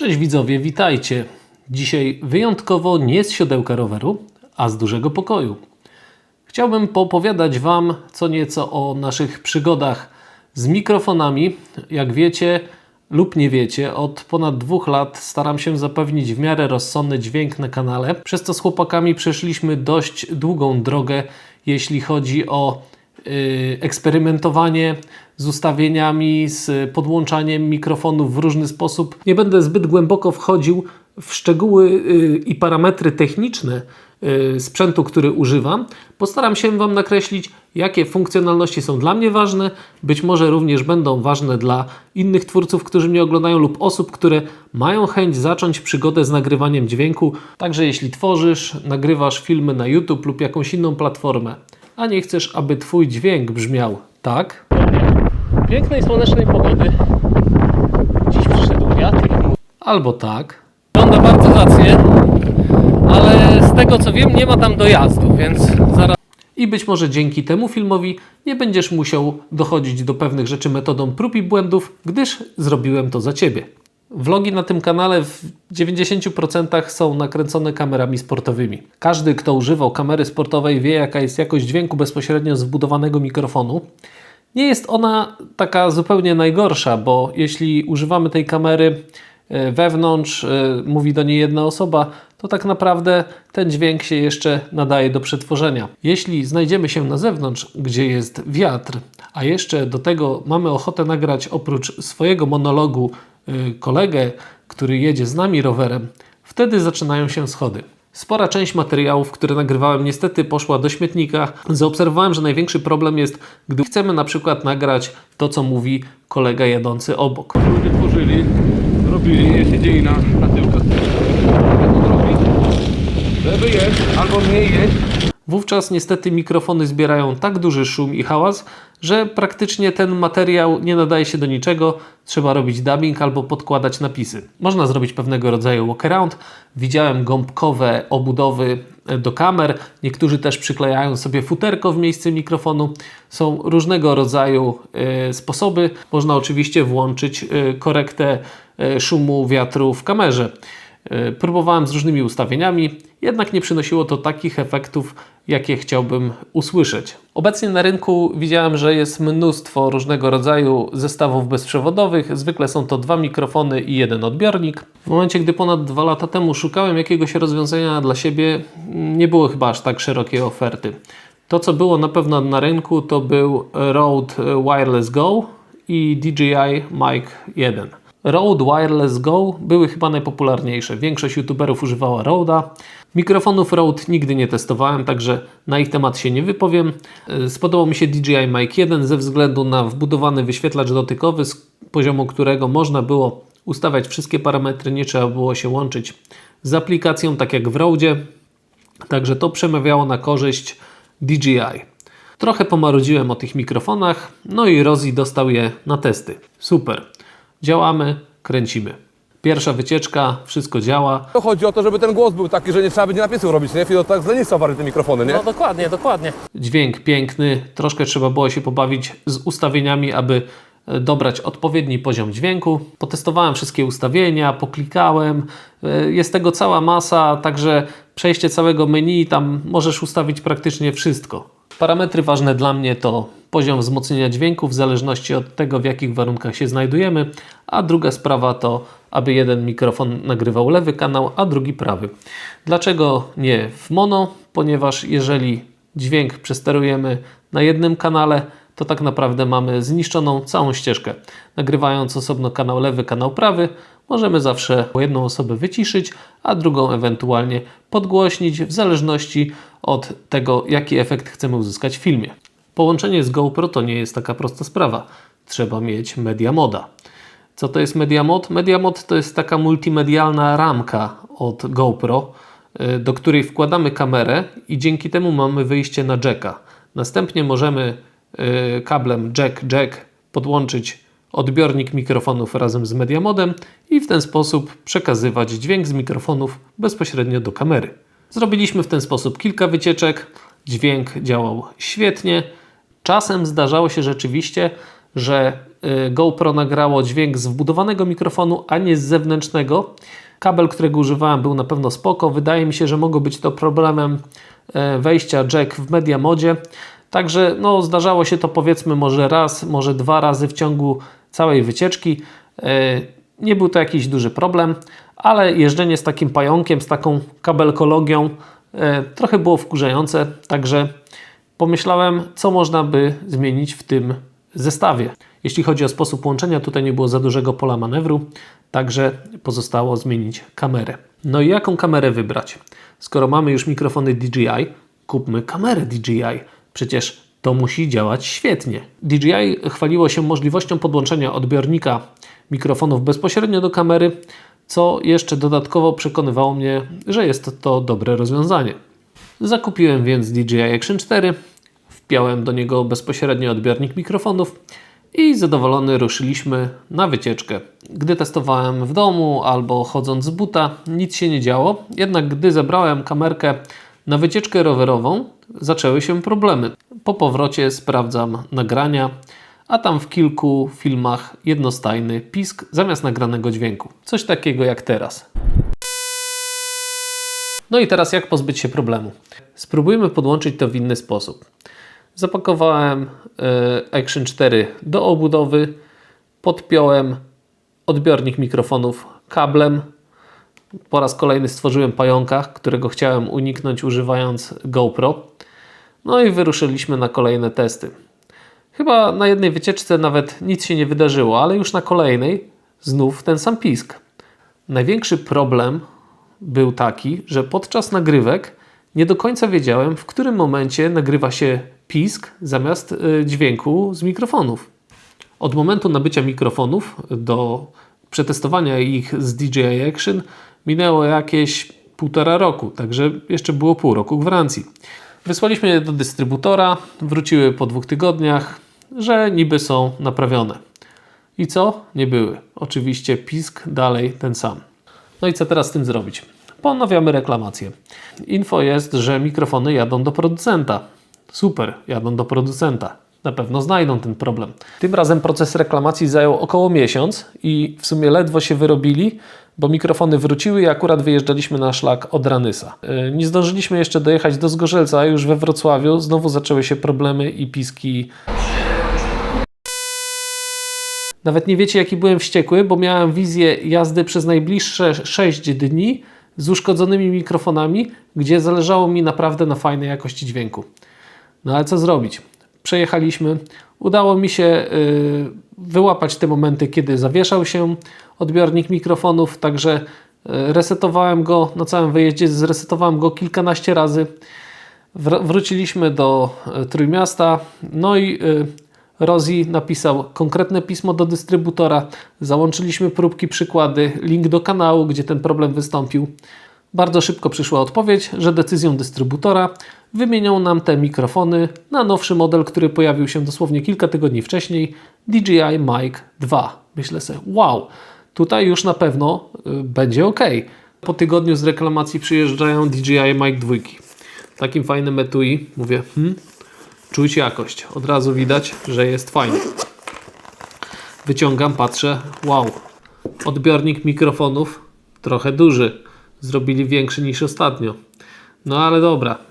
Cześć widzowie, witajcie. Dzisiaj wyjątkowo nie z siodełka roweru, a z dużego pokoju. Chciałbym poopowiadać Wam co nieco o naszych przygodach z mikrofonami. Jak wiecie lub nie wiecie, od ponad dwóch lat staram się zapewnić w miarę rozsądny dźwięk na kanale. Przez to z chłopakami przeszliśmy dość długą drogę, jeśli chodzi o yy, eksperymentowanie z ustawieniami, z podłączaniem mikrofonów w różny sposób. Nie będę zbyt głęboko wchodził w szczegóły yy, i parametry techniczne yy, sprzętu, który używam. Postaram się Wam nakreślić, jakie funkcjonalności są dla mnie ważne, być może również będą ważne dla innych twórców, którzy mnie oglądają lub osób, które mają chęć zacząć przygodę z nagrywaniem dźwięku. Także jeśli tworzysz, nagrywasz filmy na YouTube lub jakąś inną platformę, a nie chcesz, aby Twój dźwięk brzmiał tak. Pięknej słonecznej pogody. Dziś przyszedł wiatr. Albo tak. Wygląda bardzo zacnie, ale z tego co wiem, nie ma tam dojazdu, więc zaraz. I być może dzięki temu filmowi nie będziesz musiał dochodzić do pewnych rzeczy metodą prób i błędów, gdyż zrobiłem to za ciebie. Vlogi na tym kanale w 90% są nakręcone kamerami sportowymi. Każdy, kto używał kamery sportowej, wie, jaka jest jakość dźwięku bezpośrednio z wbudowanego mikrofonu. Nie jest ona taka zupełnie najgorsza, bo jeśli używamy tej kamery e, wewnątrz, e, mówi do niej jedna osoba, to tak naprawdę ten dźwięk się jeszcze nadaje do przetworzenia. Jeśli znajdziemy się na zewnątrz, gdzie jest wiatr, a jeszcze do tego mamy ochotę nagrać oprócz swojego monologu y, kolegę, który jedzie z nami rowerem, wtedy zaczynają się schody. Spora część materiałów, które nagrywałem, niestety poszła do śmietnika. Zaobserwowałem, że największy problem jest, gdy chcemy na przykład nagrać to, co mówi kolega jadący obok. ludzie tworzyli, robili, nie siedzieli na, na tyłkach. Żeby jeść, albo mniej jeść. Wówczas niestety mikrofony zbierają tak duży szum i hałas, że praktycznie ten materiał nie nadaje się do niczego. Trzeba robić dubbing albo podkładać napisy. Można zrobić pewnego rodzaju walkaround. Widziałem gąbkowe obudowy e, do kamer. Niektórzy też przyklejają sobie futerko w miejsce mikrofonu. Są różnego rodzaju e, sposoby. Można oczywiście włączyć e, korektę szumu wiatru w kamerze. Próbowałem z różnymi ustawieniami, jednak nie przynosiło to takich efektów, jakie chciałbym usłyszeć. Obecnie na rynku widziałem, że jest mnóstwo różnego rodzaju zestawów bezprzewodowych. Zwykle są to dwa mikrofony i jeden odbiornik. W momencie, gdy ponad dwa lata temu szukałem jakiegoś rozwiązania dla siebie, nie było chyba aż tak szerokiej oferty. To, co było na pewno na rynku, to był Rode Wireless Go i DJI Mic 1. Rode Wireless Go były chyba najpopularniejsze. Większość youtuberów używała Rode'a. Mikrofonów Rode nigdy nie testowałem, także na ich temat się nie wypowiem. E, Spodobał mi się DJI Mic 1 ze względu na wbudowany wyświetlacz dotykowy, z poziomu którego można było ustawiać wszystkie parametry, nie trzeba było się łączyć z aplikacją, tak jak w Rode'zie. Także to przemawiało na korzyść DJI. Trochę pomarudziłem o tych mikrofonach, no i Rozi dostał je na testy. Super. Działamy, kręcimy. Pierwsza wycieczka, wszystko działa. To chodzi o to, żeby ten głos był taki, że nie trzeba będzie napisów robić, nie? To tak z lenistwa wary te mikrofony, nie? No dokładnie, dokładnie. Dźwięk piękny, troszkę trzeba było się pobawić z ustawieniami, aby e, dobrać odpowiedni poziom dźwięku. Potestowałem wszystkie ustawienia, poklikałem. E, Jest tego cała masa, także przejście całego menu, tam możesz ustawić praktycznie wszystko. Parametry ważne dla mnie to poziom wzmocnienia dźwięku w zależności od tego, w jakich warunkach się znajdujemy, a druga sprawa to, aby jeden mikrofon nagrywał lewy kanał, a drugi prawy. Dlaczego nie w mono? Ponieważ jeżeli dźwięk przesterujemy na jednym kanale, to tak naprawdę mamy zniszczoną całą ścieżkę. Nagrywając osobno kanał lewy, kanał prawy, możemy zawsze jedną osobę wyciszyć, a drugą ewentualnie podgłośnić w zależności od tego, jaki efekt chcemy uzyskać w filmie. Połączenie z GoPro to nie jest taka prosta sprawa. Trzeba mieć media moda. Co to jest Media Mod? Media Mod to jest taka multimedialna ramka od GoPro, y, do której wkładamy kamerę i dzięki temu mamy wyjście na jacka. Następnie możemy kablem jack-jack podłączyć odbiornik mikrofonów razem z Media Modem i w ten sposób przekazywać dźwięk z mikrofonów bezpośrednio do kamery. Zrobiliśmy w ten sposób kilka wycieczek. Dźwięk działał świetnie. Czasem zdarzało się rzeczywiście, że y, GoPro nagrało dźwięk z wbudowanego mikrofonu, a nie z zewnętrznego. Kabel, którego używałem, był na pewno spoko. Wydaje mi się, że mogło być to problemem e, wejścia jack w media modzie. Także no, zdarzało się to powiedzmy może raz, może dwa razy w ciągu całej wycieczki. E, Nie był to jakiś duży problem, ale jeżdżenie z takim pająkiem, z taką kabelkologią e, trochę było wkurzające. Także pomyślałem, co można by zmienić w tym zestawie. Jeśli chodzi o sposób łączenia, tutaj nie było za dużego pola manewru, także pozostało zmienić kamerę. No i jaką kamerę wybrać? Skoro mamy już mikrofony DJI, kupmy kamerę DJI. Przecież to musi działać świetnie. DJI chwaliło się możliwością podłączenia odbiornika mikrofonów bezpośrednio do kamery, co jeszcze dodatkowo przekonywało mnie, że jest to dobre rozwiązanie. Zakupiłem więc DJI Action 4, wpiąłem do niego bezpośrednio odbiornik mikrofonów i zadowolony ruszyliśmy na wycieczkę. Gdy testowałem w domu albo chodząc z buta, nic się nie działo, jednak gdy zabrałem kamerkę na wycieczkę rowerową, zaczęły się problemy. Po powrocie sprawdzam nagrania, a tam w kilku filmach jednostajny pisk zamiast nagranego dźwięku. Coś takiego jak teraz. No i teraz jak pozbyć się problemu? Spróbujmy podłączyć to w inny sposób. Zapakowałem e, Action 4 do obudowy, podpiąłem odbiornik mikrofonów kablem. Po raz kolejny stworzyłem pająka, którego chciałem uniknąć używając GoPro. No i wyruszyliśmy na kolejne testy. Chyba na jednej wycieczce nawet nic się nie wydarzyło, ale już na kolejnej znów ten sam pisk. Największy problem był taki, że podczas nagrywek nie do końca wiedziałem, w którym momencie nagrywa się pisk zamiast y, dźwięku z mikrofonów. Od momentu nabycia mikrofonów do przetestowania ich z DJI Action minęło jakieś półtora roku, także jeszcze było pół roku gwarancji. Wysłaliśmy je do dystrybutora, wróciły po dwóch tygodniach, że niby są naprawione. I co? Nie były. Oczywiście pisk dalej ten sam. No i co teraz z tym zrobić? Ponawiamy reklamację. Info jest, że mikrofony jadą do producenta. Super, jadą do producenta. Na pewno znajdą ten problem. Tym razem proces reklamacji zajął około miesiąc i w sumie ledwo się wyrobili, bo mikrofony wróciły i akurat wyjeżdżaliśmy na szlak od Ranysa. Yy, Nie zdążyliśmy jeszcze dojechać do Zgorzelca, a już we Wrocławiu znowu zaczęły się problemy i piski nawet nie wiecie, jaki byłem wściekły, bo miałem wizję jazdy przez najbliższe 6 dni z uszkodzonymi mikrofonami, gdzie zależało mi naprawdę na fajnej jakości dźwięku. No ale co zrobić? Przejechaliśmy. Udało mi się y, wyłapać te momenty, kiedy zawieszał się odbiornik mikrofonów, także y, resetowałem go na całym wyjeździe, zresetowałem go kilkanaście razy. Wr- wróciliśmy do y, Trójmiasta, no i Rozi napisał konkretne pismo do dystrybutora, załączyliśmy próbki, przykłady, link do kanału, gdzie ten problem wystąpił. Bardzo szybko przyszła odpowiedź, że decyzją dystrybutora wymienią nam te mikrofony na nowszy model, który pojawił się dosłownie kilka tygodni wcześniej, DJI Mic 2. Myślę sobie, wow, tutaj już na pewno y, będzie ok. Po tygodniu z reklamacji przyjeżdżają DJI Mic 2. W takim fajnym etui mówię, hmm, czuć jakość. Od razu widać, że jest fajnie. Wyciągam, patrzę, wow, odbiornik mikrofonów trochę duży. Zrobili większy niż ostatnio. No ale dobra.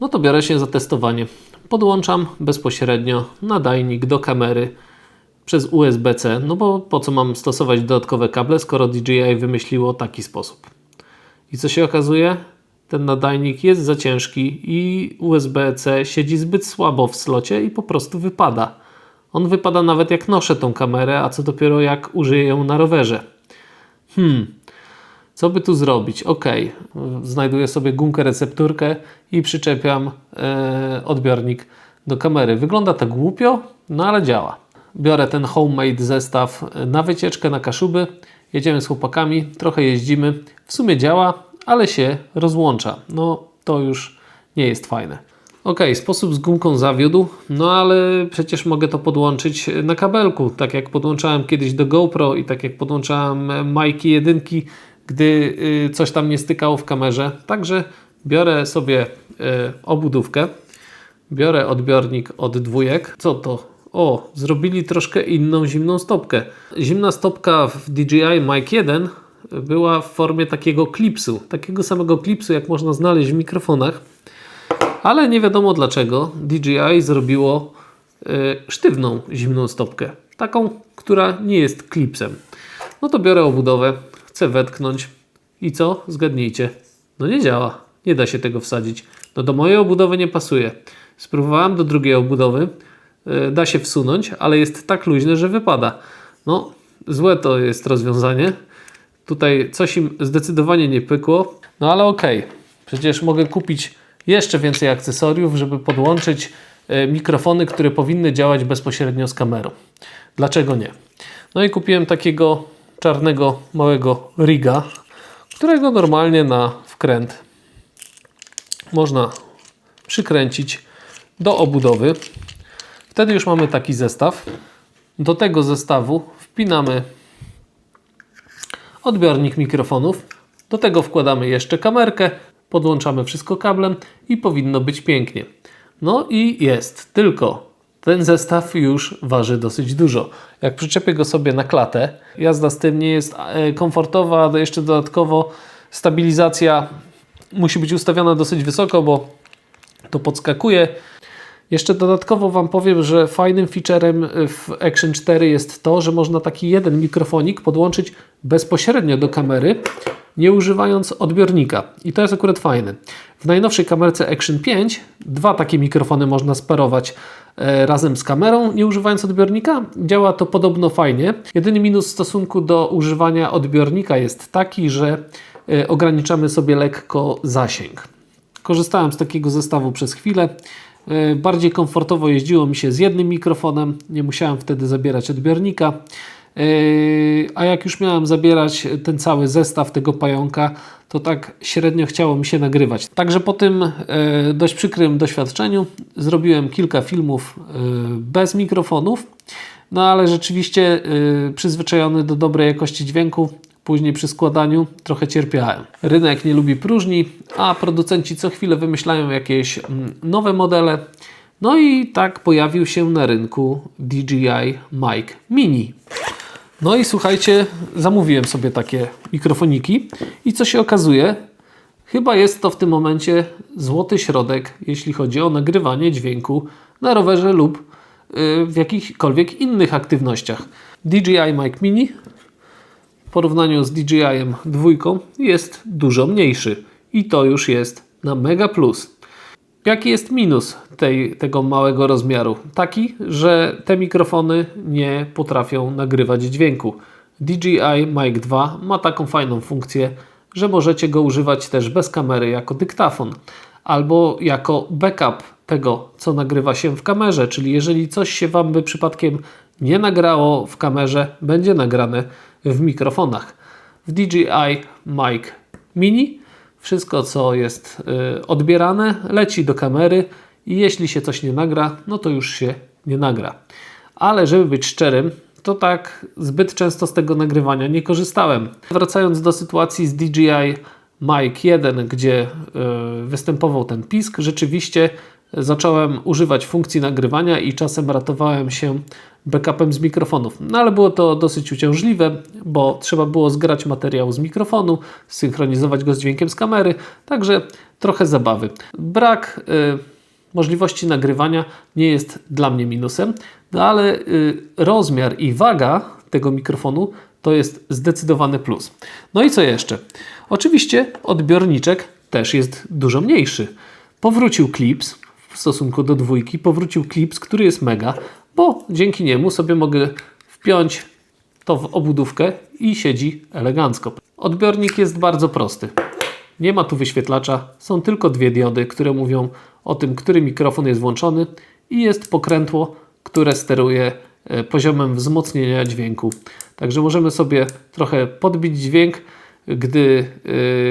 No to biorę się za testowanie. Podłączam bezpośrednio nadajnik do kamery przez USB-C, no bo po co mam stosować dodatkowe kable, skoro DJI wymyśliło taki sposób. I co się okazuje? Ten nadajnik jest za ciężki i USB-C siedzi zbyt słabo w slocie i po prostu wypada. On wypada nawet jak noszę tą kamerę, a co dopiero jak użyję ją na rowerze. Hmm, co by tu zrobić? Ok, znajduję sobie gumkę recepturkę i przyczepiam e, odbiornik do kamery. Wygląda to głupio, no ale działa. Biorę ten homemade zestaw na wycieczkę na Kaszuby. Jedziemy z chłopakami, trochę jeździmy. W sumie działa, ale się rozłącza. No to już nie jest fajne. Ok, sposób z gumką zawiódł, no ale przecież mogę to podłączyć na kabelku, tak jak podłączałem kiedyś do GoPro i tak jak podłączałem Majki jedynki, gdy y, coś tam nie stykało w kamerze. Także biorę sobie y, obudówkę, biorę odbiornik od dwójek. Co to? O, zrobili troszkę inną zimną stopkę. Zimna stopka w DJI Mic 1 była w formie takiego klipsu. Takiego samego klipsu, jak można znaleźć w mikrofonach. Ale nie wiadomo dlaczego DJI zrobiło y, sztywną zimną stopkę. Taką, która nie jest klipsem. No to biorę obudowę, chcę wetknąć i co? Zgadnijcie. No nie działa. Nie da się tego wsadzić. No do mojej obudowy nie pasuje. Spróbowałem do drugiej obudowy. y, Da się wsunąć, ale jest tak luźne, że wypada. No, złe to jest rozwiązanie. Tutaj coś im zdecydowanie nie pykło. No ale okej. Przecież mogę kupić jeszcze więcej akcesoriów, żeby podłączyć e, mikrofony, które powinny działać bezpośrednio z kamerą. Dlaczego nie? No i kupiłem takiego czarnego małego riga, którego normalnie na wkręt można przykręcić do obudowy. Wtedy już mamy taki zestaw. Do tego zestawu wpinamy odbiornik mikrofonów. Do tego wkładamy jeszcze kamerkę, podłączamy wszystko kablem i powinno być pięknie. No i jest, tylko ten zestaw już waży dosyć dużo. Jak przyczepię go sobie na klatę, jazda z tym nie jest e, komfortowa, jeszcze dodatkowo stabilizacja musi być ustawiona dosyć wysoko, bo to podskakuje. Jeszcze dodatkowo Wam powiem, że fajnym featurem w Action 4 jest to, że można taki jeden mikrofonik podłączyć bezpośrednio do kamery, nie używając odbiornika. I to jest akurat fajne. W najnowszej kamerce Action 5 dwa takie mikrofony można sparować razem z kamerą, nie używając odbiornika. Działa to podobno fajnie. Jedyny minus w stosunku do używania odbiornika jest taki, że e, ograniczamy sobie lekko zasięg. Korzystałem z takiego zestawu przez chwilę. E, Bardziej komfortowo jeździło mi się z jednym mikrofonem, nie musiałem wtedy zabierać odbiornika. E, A jak już miałem zabierać ten cały zestaw tego pająka, to tak średnio chciało mi się nagrywać. Także po tym e, dość przykrym doświadczeniu zrobiłem kilka filmów e, bez mikrofonów. No ale rzeczywiście y, przyzwyczajony do dobrej jakości dźwięku, później przy składaniu trochę cierpiałem. Rynek nie lubi próżni, a producenci co chwilę wymyślają jakieś mm, nowe modele. No i tak pojawił się na rynku DJI Mic Mini. No i słuchajcie, zamówiłem sobie takie mikrofoniki i co się okazuje, Chyba jest to w tym momencie złoty środek, jeśli chodzi o nagrywanie dźwięku na rowerze lub y, w jakichkolwiek innych aktywnościach. DJI Mic Mini w porównaniu z DJI-em dwójką jest dużo mniejszy i to już jest na mega plus. Jaki jest minus tej, tego małego rozmiaru? Taki, że te mikrofony nie potrafią nagrywać dźwięku. DJI Mic 2 ma taką fajną funkcję, że możecie go używać też bez kamery jako dyktafon albo jako backup tego, co nagrywa się w kamerze. Czyli jeżeli coś się Wam by przypadkiem nie nagrało w kamerze, będzie nagrane w mikrofonach. W DJI Mic Mini wszystko, co jest y, odbierane, leci do kamery i jeśli się coś nie nagra, no to już się nie nagra. Ale żeby być szczerym, to tak zbyt często z tego nagrywania nie korzystałem. Wracając do sytuacji z DJI Mic 1, gdzie y, występował ten pisk, rzeczywiście zacząłem używać funkcji nagrywania i czasem ratowałem się backupem z mikrofonów. No ale było to dosyć uciążliwe, bo trzeba było zgrać materiał z mikrofonu, synchronizować go z dźwiękiem z kamery, także trochę zabawy. Brak y, możliwości nagrywania nie jest dla mnie minusem, no ale y, rozmiar i waga tego mikrofonu to jest zdecydowany plus. No i co jeszcze? Oczywiście odbiorniczek też jest dużo mniejszy. Powrócił Clips w stosunku do dwójki, powrócił Clips, który jest mega, bo dzięki niemu sobie mogę wpiąć to w obudówkę i siedzi elegancko. Odbiornik jest bardzo prosty. Nie ma tu wyświetlacza, są tylko dwie diody, które mówią o tym, który mikrofon jest włączony i jest pokrętło, które steruje e, poziomem wzmocnienia dźwięku. Także możemy sobie trochę podbić dźwięk, gdy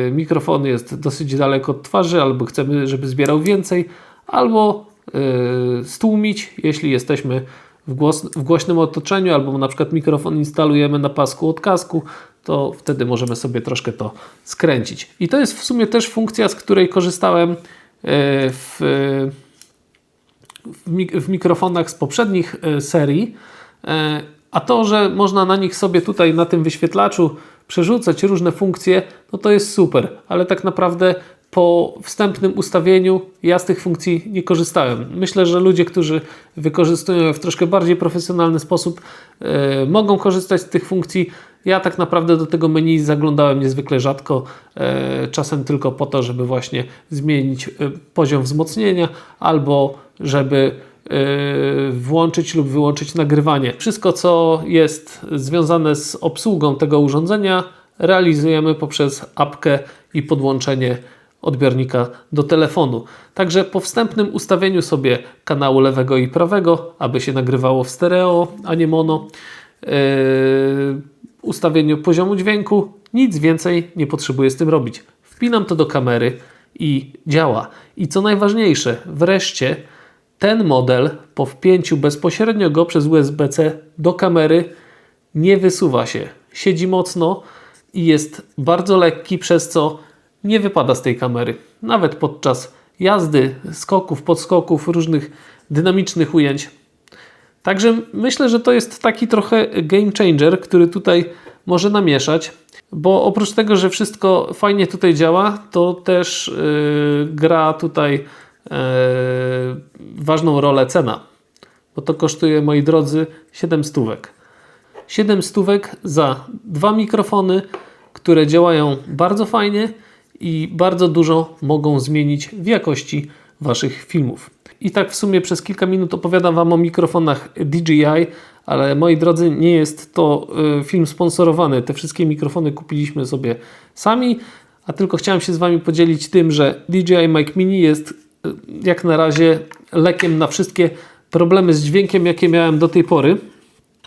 e, mikrofon jest dosyć daleko od twarzy, albo chcemy, żeby zbierał więcej, albo e, stłumić, jeśli jesteśmy w, głos, w głośnym otoczeniu, albo na przykład mikrofon instalujemy na pasku od kasku, to wtedy możemy sobie troszkę to skręcić. I to jest w sumie też funkcja, z której korzystałem e, w w, mik- w mikrofonach z poprzednich e, serii. A to, że można na nich sobie tutaj na tym wyświetlaczu przerzucać różne funkcje, no to jest super, ale tak naprawdę po wstępnym ustawieniu ja z tych funkcji nie korzystałem. Myślę, że ludzie, którzy wykorzystują je w troszkę bardziej profesjonalny sposób, e, mogą korzystać z tych funkcji. Ja tak naprawdę do tego menu zaglądałem niezwykle rzadko, e, czasem tylko po to, żeby właśnie zmienić e, poziom wzmocnienia albo żeby włączyć lub wyłączyć nagrywanie. Wszystko, co jest związane z obsługą tego urządzenia, realizujemy poprzez apkę i podłączenie odbiornika do telefonu. Także po wstępnym ustawieniu sobie kanału lewego i prawego, aby się nagrywało w stereo, a nie mono, yy, ustawieniu poziomu dźwięku, nic więcej nie potrzebuję z tym robić. Wpinam to do kamery i działa. I co najważniejsze, wreszcie ten model po wpięciu bezpośrednio go przez USB-C do kamery nie wysuwa się. Siedzi mocno i jest bardzo lekki, przez co nie wypada z tej kamery. Nawet podczas jazdy, skoków, podskoków, różnych dynamicznych ujęć. Także myślę, że to jest taki trochę game changer, który tutaj może namieszać, bo oprócz tego, że wszystko fajnie tutaj działa, to też yy, gra tutaj yy, ważną rolę cena, bo to kosztuje, moi drodzy, 7 stówek. 7 stówek za dwa mikrofony, które działają bardzo fajnie i bardzo dużo mogą zmienić w jakości Waszych filmów. I tak w sumie przez kilka minut opowiadam Wam o mikrofonach DJI, ale moi drodzy, nie jest to y, film sponsorowany. Te wszystkie mikrofony kupiliśmy sobie sami, a tylko chciałem się z Wami podzielić tym, że DJI Mic Mini jest y, jak na razie lekiem na wszystkie problemy z dźwiękiem, jakie miałem do tej pory.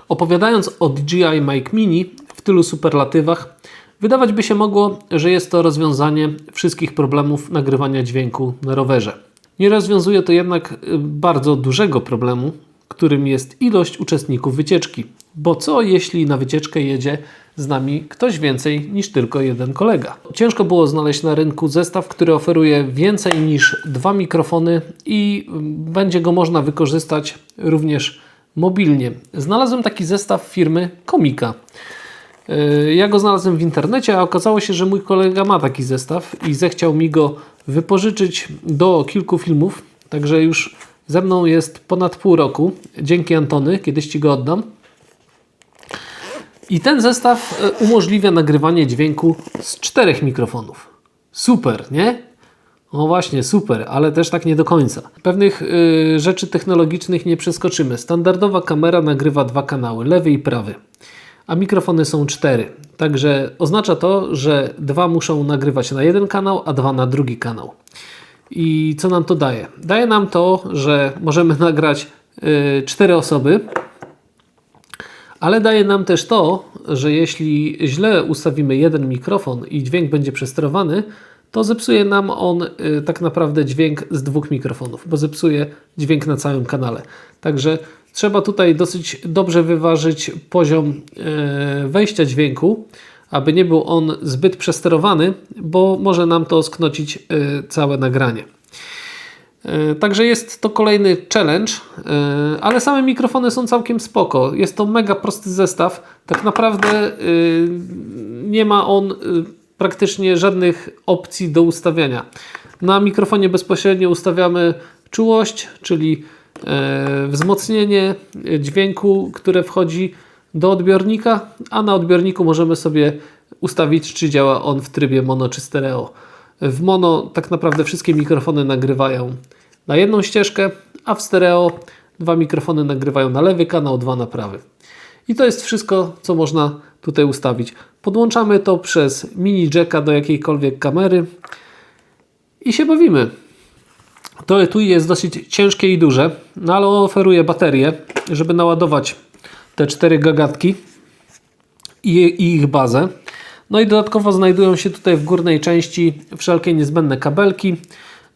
Opowiadając o DJI Mic Mini w tylu superlatywach, wydawać by się mogło, że jest to rozwiązanie wszystkich problemów nagrywania dźwięku na rowerze. Nie rozwiązuje to jednak y, bardzo dużego problemu, którym jest ilość uczestników wycieczki. Bo co jeśli na wycieczkę jedzie z nami ktoś więcej niż tylko jeden kolega? Ciężko było znaleźć na rynku zestaw, który oferuje więcej niż dwa mikrofony i y, będzie go można wykorzystać również mobilnie. Znalazłem taki zestaw firmy Komika. Yy, Ja go znalazłem w internecie, a okazało się, że mój kolega ma taki zestaw i zechciał mi go wypożyczyć do kilku filmów. Także już ze mną jest ponad pół roku. Dzięki Antony, kiedyś Ci go oddam. I ten zestaw e, umożliwia nagrywanie dźwięku z czterech mikrofonów. Super, nie? No właśnie, super, ale też tak nie do końca. Pewnych y, rzeczy technologicznych nie przeskoczymy. Standardowa kamera nagrywa dwa kanały, lewy i prawy, a mikrofony są cztery. Także oznacza to, że dwa muszą nagrywać na jeden kanał, a dwa na drugi kanał. I co nam to daje? Daje nam to, że możemy nagrać y, cztery osoby, ale daje nam też to, że jeśli źle ustawimy jeden mikrofon i dźwięk będzie przesterowany, to zepsuje nam on y, tak naprawdę dźwięk z dwóch mikrofonów, bo zepsuje dźwięk na całym kanale. Także trzeba tutaj dosyć dobrze wyważyć poziom y, wejścia dźwięku, aby nie był on zbyt przesterowany, bo może nam to sknocić y, całe nagranie. E, Także jest to kolejny challenge, e, ale same mikrofony są całkiem spoko. Jest to mega prosty zestaw. Tak naprawdę e, nie ma on praktycznie żadnych opcji do ustawiania. Na mikrofonie bezpośrednio ustawiamy czułość, czyli e, wzmocnienie dźwięku, które wchodzi do odbiornika, a na odbiorniku możemy sobie ustawić, czy działa on w trybie mono czy stereo. W mono tak naprawdę wszystkie mikrofony nagrywają na jedną ścieżkę, a w stereo dwa mikrofony nagrywają na lewy kanał, dwa na prawy. I to jest wszystko, co można tutaj ustawić. Podłączamy to przez mini jacka do jakiejkolwiek kamery i się bawimy. To etui jest dosyć ciężkie i duże, no ale oferuje baterię, żeby naładować te cztery gagatki i, ich bazę. No i dodatkowo znajdują się tutaj w górnej części wszelkie niezbędne kabelki,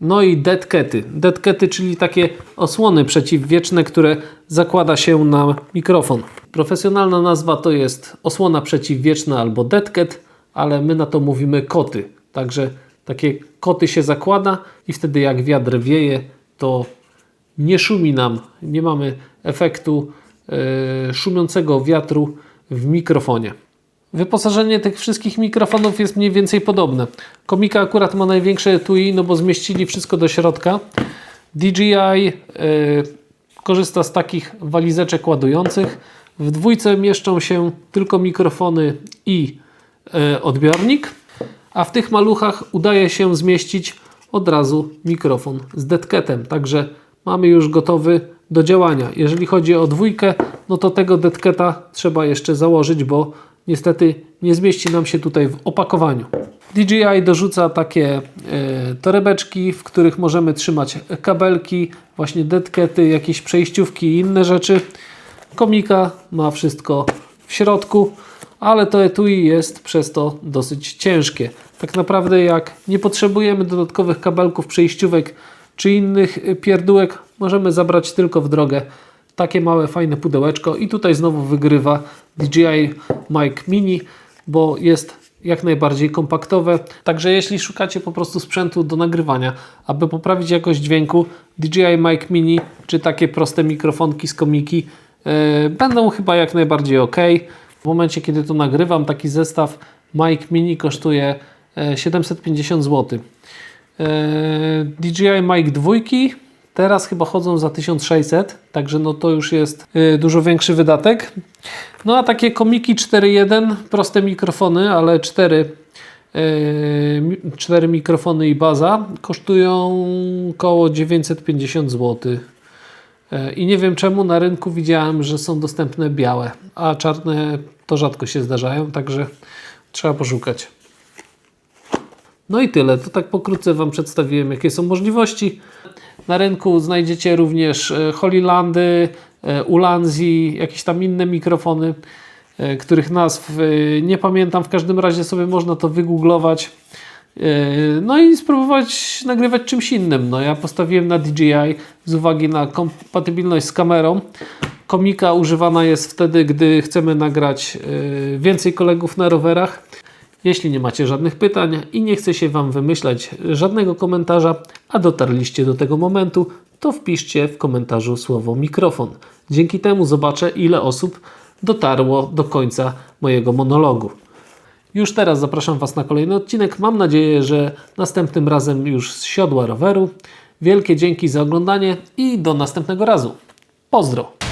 no i deadcaty. Deadcaty, czyli takie osłony przeciwwieczne, które zakłada się na mikrofon. Profesjonalna nazwa to jest osłona przeciwwieczna albo deadcat, ale my na to mówimy koty. Także takie koty się zakłada i wtedy jak wiatr wieje, to nie szumi nam, nie mamy efektu e, szumiącego wiatru w mikrofonie. Wyposażenie tych wszystkich mikrofonów jest mniej więcej podobne. Komika akurat ma największe etui, no bo zmieścili wszystko do środka. DJI e, korzysta z takich walizeczek ładujących. W dwójce mieszczą się tylko mikrofony i e, odbiornik, a w tych maluchach udaje się zmieścić od razu mikrofon z detketem. Także mamy już gotowy do działania. Jeżeli chodzi o dwójkę, no to tego detketa trzeba jeszcze założyć, bo niestety nie zmieści nam się tutaj w opakowaniu. DJI dorzuca takie e, torebeczki, w których możemy trzymać kabelki, właśnie detkety, jakieś przejściówki i inne rzeczy. Komika ma wszystko w środku, ale to etui jest przez to dosyć ciężkie. Tak naprawdę jak nie potrzebujemy dodatkowych kabelków, przejściówek czy innych pierdółek, możemy zabrać tylko w drogę takie małe fajne pudełeczko i tutaj znowu wygrywa DJI Mic Mini, bo jest jak najbardziej kompaktowe. Także jeśli szukacie po prostu sprzętu do nagrywania, aby poprawić jakość dźwięku, DJI Mic Mini czy takie proste mikrofonki z komiki e, będą chyba jak najbardziej ok. W momencie kiedy to nagrywam, taki zestaw Mic Mini kosztuje e, 750 zł. DJI Mic 2 teraz chyba chodzą za 1600, także no to już jest e, dużo większy wydatek. No a takie komiki 4.1, proste mikrofony, ale 4, e, mi- 4 mikrofony i baza kosztują około 950 zł. E, I nie wiem czemu na rynku widziałem, że są dostępne białe, a czarne to rzadko się zdarzają, także trzeba poszukać. No i tyle. To tak pokrótce Wam przedstawiłem, jakie są możliwości. Na rynku znajdziecie również e, Holylandy, e, Ulanzi, jakieś tam inne mikrofony, e, których nazw nie pamiętam. W każdym razie sobie można to wygooglować. No i spróbować nagrywać czymś innym. No ja postawiłem na DJI z uwagi na kompatybilność z kamerą. Komika używana jest wtedy, gdy chcemy nagrać więcej kolegów na rowerach. Jeśli nie macie żadnych pytań i nie chce się Wam wymyślać żadnego komentarza, a dotarliście do tego momentu, to wpiszcie w komentarzu słowo mikrofon. Dzięki temu zobaczę, ile osób dotarło do końca mojego monologu. Już teraz zapraszam Was na kolejny odcinek. Mam nadzieję, że następnym razem już z siodła roweru. Wielkie dzięki za oglądanie i do następnego razu. Pozdro!